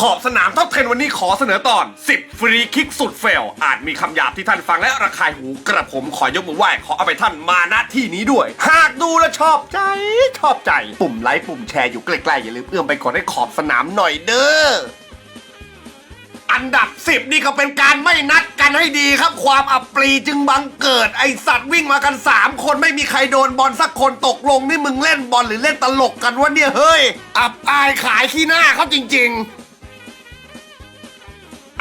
ขอบสนามท็อป10วันนี้ขอเสนอตอน 10 ฟรีคิกสุดเฟล อาจมีคำหยาบที่ท่านฟังและระคายหูกระผมขอยกมือไหว้ขอเอาไปท่านมาณที่นี้ด้วย หากดูแล้วชอบใจ ชอบใจ ปุ่มไลค์ปุ่มแชร์อยู่ใกล้ๆ อย่าลืมเอื้อมไปกดให้ขอบสนามหน่อยเด้ออันดับ 10 นี่ก็เป็นการไม่นัดกันให้ดีครับ ความอับปรีจึงบังเกิดไอสัตว์วิ่งมากัน 3 คนไม่มีใครโดนบอลสักคนตกลงนี่มึงเล่นบอลหรือเล่นตลกกันวะเนี่ยเฮ้ย อับอายขายขี้หน้าเขาจริง ๆ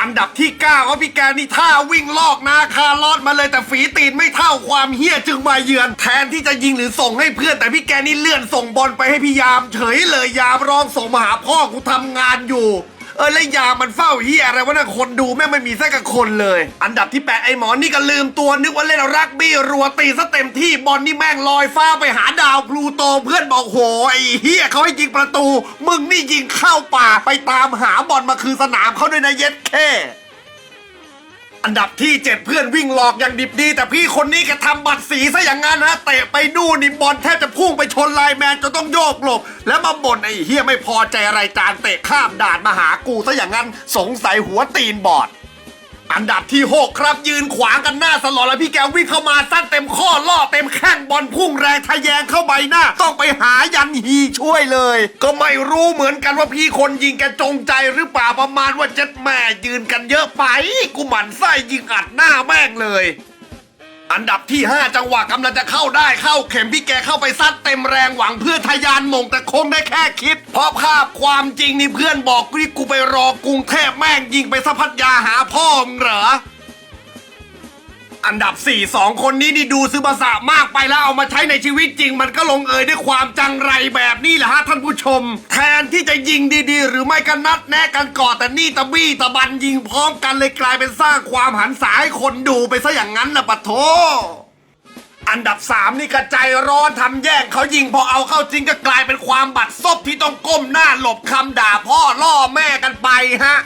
อันดับที่9ก็พี่แกนี่ท่าวิ่งลอกนาคาลอดมาเลยแต่ฝีตีนไม่เท่าความเฮี้ยจึงมาเยือน แทนที่จะยิงหรือส่งให้เพื่อนแต่พี่แกนี่เลื่อนส่งบอลไปให้พี่ยาม เฉยเลยยามร้องส่งมาหาพ่อกูทำงานอยู่ เออแล้วยามันเฝ้าเฮียอะไรวะน่ะคนดูแม่งไม่มีสักกับคนเลย อันดับที่แปดไอ้หมอนี่ก็ลืมตัวนึกว่าเล่นรักบี้รัวตีซะเต็มที่บอลนี่แม่งลอยฟ้าไปหาดาวพลูโตเพื่อนบอกโหไอ้เฮียเขาให้ยิงประตู มึงนี่ยิงเข้าป่าไปตามหาบอลมาคือสนามเขาด้วยนะเย็ดแค่ อันดับที่เจ็ดเพื่อนวิ่งหลอกอย่างดิบดี แต่พี่คนนี้แกทำบัตรสีซะอย่างนั้นนะเตะไปนู่นนี่บอลแทบจะพุ่งไปชนไลน์แมนจนต้องโยกหลบ แล้วมาบ่นไอ้เฮียไม่พอใจอะไรจานเตะข้ามด่านมาหากูซะอย่างนั้นสงสัยหัวตีนบอด อันดับที่ 6 ครับยืนขวางกันหน้าสลอนแล้วพี่แกวิ่งเข้ามาสั้นเต็มข้อล่อเต็มแข้งบอลพุ่งแรงทะแยงเข้าใบหน้า ต้องไปหายันฮีช่วยเลย ก็ไม่รู้เหมือนกันว่าพี่คนยิงแกจงใจหรือเปล่าประมาณว่าเจ็ดแม่ยืนกันเยอะไป กูหมันไส้ยิงอัดหน้าแม่งเลย อันดับที่ 5 จังหวะกำลังจะเข้าได้เข้าเข็มพี่แกเข้าไปซัดเต็มแรงหวังเพื่อทะยานมงแต่คงได้แค่คิด เพราะภาพความจริงนี่เพื่อนบอกกูนี่กูไปรอกรุงเทพแม่งยิงไปสะพัดยาหาพ่อมึงเหรอ อันดับ 4 2 คนนี้นี่ดูซื้อภาษามากไปแล้วเอามาใช้ในชีวิตจริง มันก็ลงเอยด้วยความจังไรแบบนี้แหละฮะท่านผู้ชม แทนที่จะยิงดีๆ หรือไม่ก็นัดแนะกันก่อนแต่นี่ตะบี้ตะบันยิงพร้อมกันเลยกลายเป็นสร้างความหันษาให้คนดูไปซะอย่างนั้นนะปะโถอันดับ 3 นี่กระใจร้อนทำแย่งเขายิงพอเอาเข้าจริงก็กลายเป็นความบัดซบที่ต้องก้มหน้าหลบคำด่าพ่อล่อแม่กันไปฮะ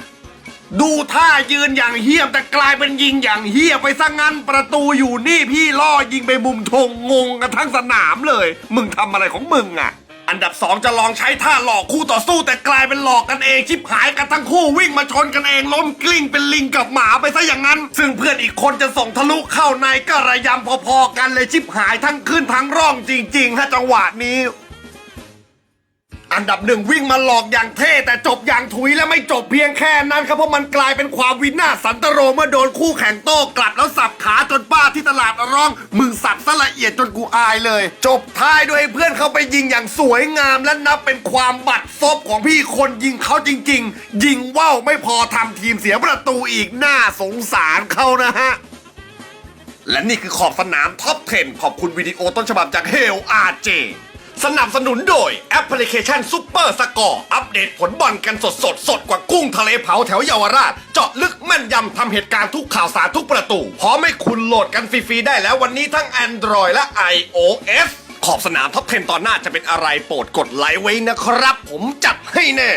ดูท่ายืนอย่างเฮี้ยมแต่กลายเป็นยิงอย่างเฮี้ยไปซะงั้น ประตูอยู่นี่พี่ล่อยิงไปมุมธงงงกันทั้งสนามเลย มึงทำอะไรของมึงอะ อันดับสองจะลองใช้ท่าหลอกคู่ต่อสู้แต่กลายเป็นหลอกกันเองชิบหายกันทั้งคู่วิ่งมาชนกันเองล้มกลิ้งเป็นลิงกับหมาไปซะอย่างนั้น ซึ่งเพื่อนอีกคนจะส่งทะลุเข้าในก็ระยำพอๆกันเลยชิบหายทั้งขึ้นทั้งร่องจริงๆฮะจังหวะนี้ อันดับหนึ่งวิ่งมาหลอกอย่างเท่แต่จบอย่างถุยและไม่จบเพียงแค่นั้นครับเพราะมันกลายเป็นความวินาศสันตโรเมื่อโดนคู่แข่งโต้กลับแล้วสับขาจนป้าที่ตลาดร้องมึงสับซะละเอียดจนกูอายเลย จบท้ายด้วยเพื่อนเขาไปยิงอย่างสวยงามและนับเป็นความบัดซบของพี่คนยิงเขาจริง ๆ ยิงว่าวไม่พอทำทีมเสียประตูอีกน่าสงสารเขานะฮะและนี่คือขอบสนามท็อป 10 ขอบคุณวิดีโอต้นฉบับจากเฮลอาเจ สนับสนุนโดยแอปพลิเคชันซ u เปอร์สกอร์อัปเดตผลบอลกันสดสดสดกว่ากุ้งทะเลเผาแถวเยาวราช เจาะลึกแม่นยำทำเหตุการณ์ทุกข่าวสารทุกประตู พร้อมให้คุณโหลดกันฟรีๆได้แล้ววันนี้ทั้ง Android และ iOS ขอบสนามท็อปเทนตอนหน้าจะเป็นอะไรโปรดกดไลค์ไว้นะครับ ผมจัดให้แน่